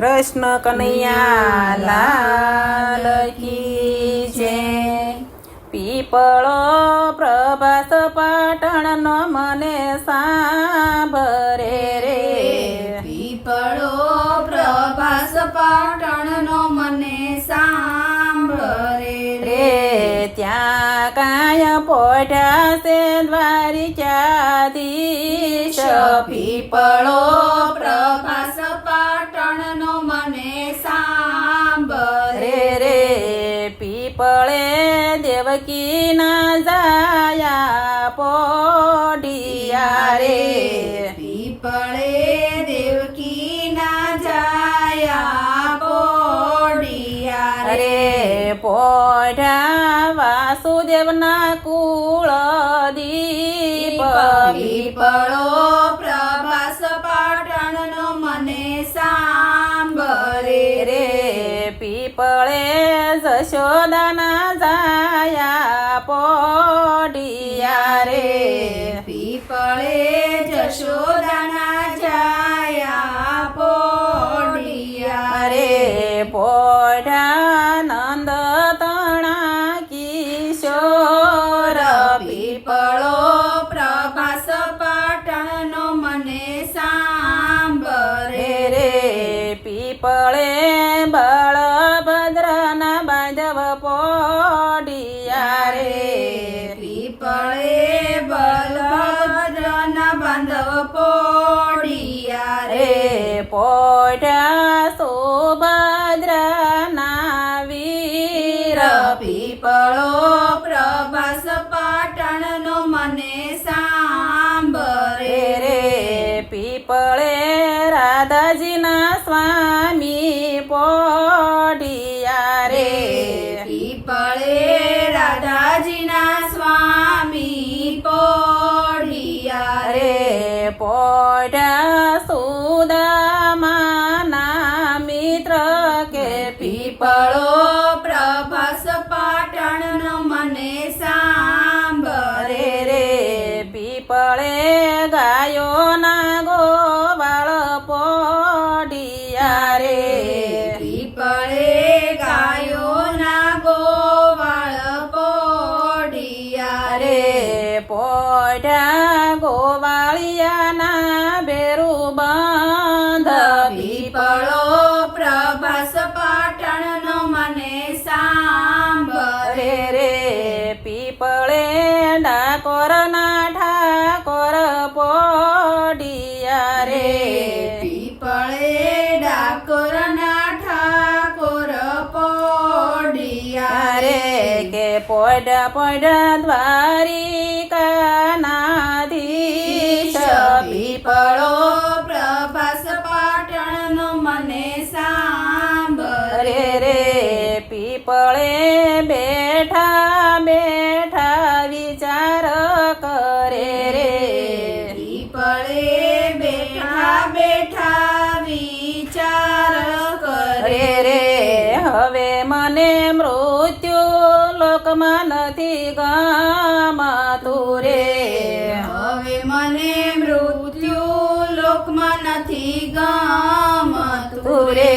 કૃષ્ણ કનૈયા લાલ કી છે પીપળો પ્રભાસ પાટણનો મને સાંભરે રે. પીપળો પ્રભાસ પાટણનો મને સાંભરે રે. ત્યાં કાય પોઢ્યા છે દ્વારિકાધીશ. પીપળો દેવકી ના જાયા પોડિયા રે પીપળે દેવકી ના જાયા પોડિયા રે પોઢા વાસુદેવના કુળ દીપ પીપળો પોડિયા રે. પીપળે જશોદાના જાયા પોડિયા રે. પોઢા નંદ તણા કિશોર પીપળો પ્રભાસ પાટણનો મને સાંભળે. રે પીપળે બળભદ્રના બાંધવ પોડિયા પીપળો પ્રભાસ પાટણનો મને સાંભળે રે. રે પીપળે રાધાજીના સ્વામી પોડા પોડા દ્વારિકાનાધીશ પીપળો પ્રભાસ પાટણનો મને સાંભળે. રે પીપળે બેઠા લોકમાં નથી ગમતું રે હવે મને મૃત્યુ લોકમાં નથી ગમતું રે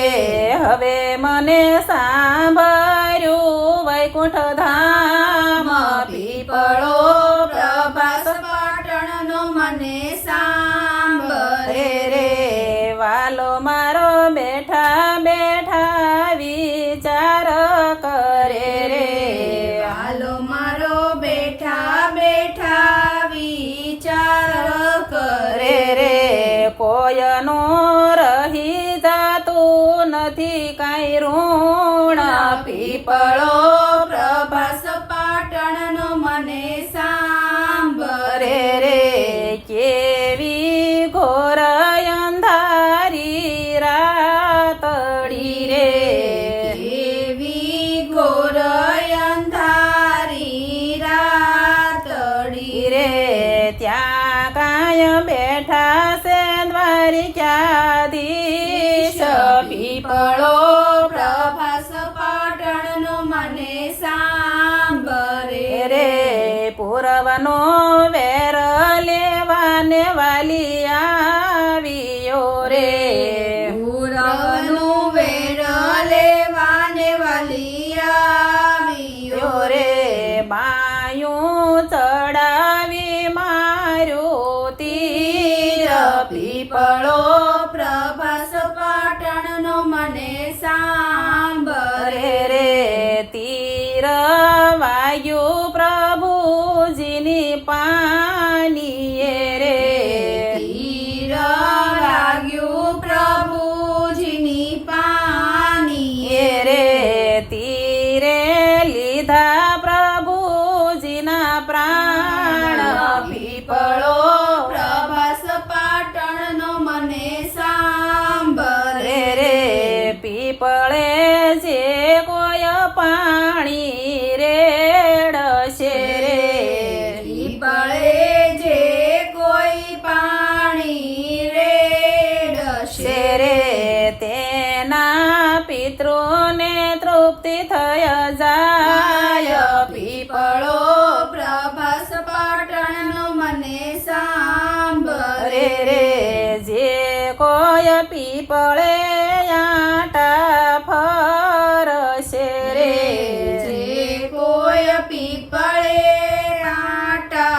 હવે મને સાંભળ્યું વૈકુંઠ ધામ નથી કાંઈ ઋણ પીપળો પ્રભાસ પાટણનો મને સાંભરે રે. કેવી ઘોર અંધારી રાતડી રે. એવી ઘોર અંધારી રાતડી રે. ત્યાં કાંઈ બેઠા છે દ્વારિકાધીશ. ચાલી આવ્યો રે. ગુરવનું વેણ લેવાને રે. બાયું ચડાવી મારો તીર પીપળો પ્રભાસ પાટણનો મને સાંભળે રે. તીર પ્રભુજીની પા પ્રાણ પીપળો પ્રભાસ પાટણનો મને સાંભરે રે. પીપળે જે કોઈ પાણી રેડશે રે. પીપળે જે કોઈ પાણી રેડશે રે. તેના પિતૃને તૃપ્તિ થઈ જાય रे जे कोय पिपळे आटा फरसे रे। जे कोय पिपळे आटा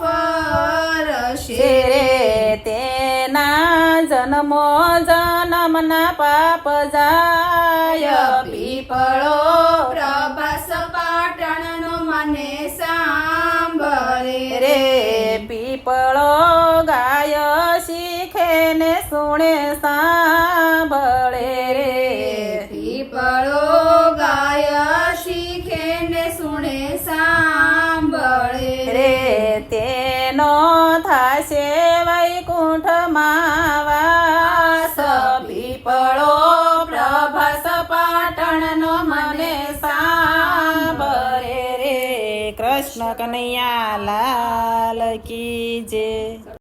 फरसे रे तेना जन्म ना पाप जाय। पिपळो प्रभास पाटण मने सा રે પીપળો ગાય શીખે ને સુણે સાંભળે રે. પીપળો ગાય શીખે ને સુણે સાંભળે રે તેનો થાશે વૈકુંઠમાં કનૈયા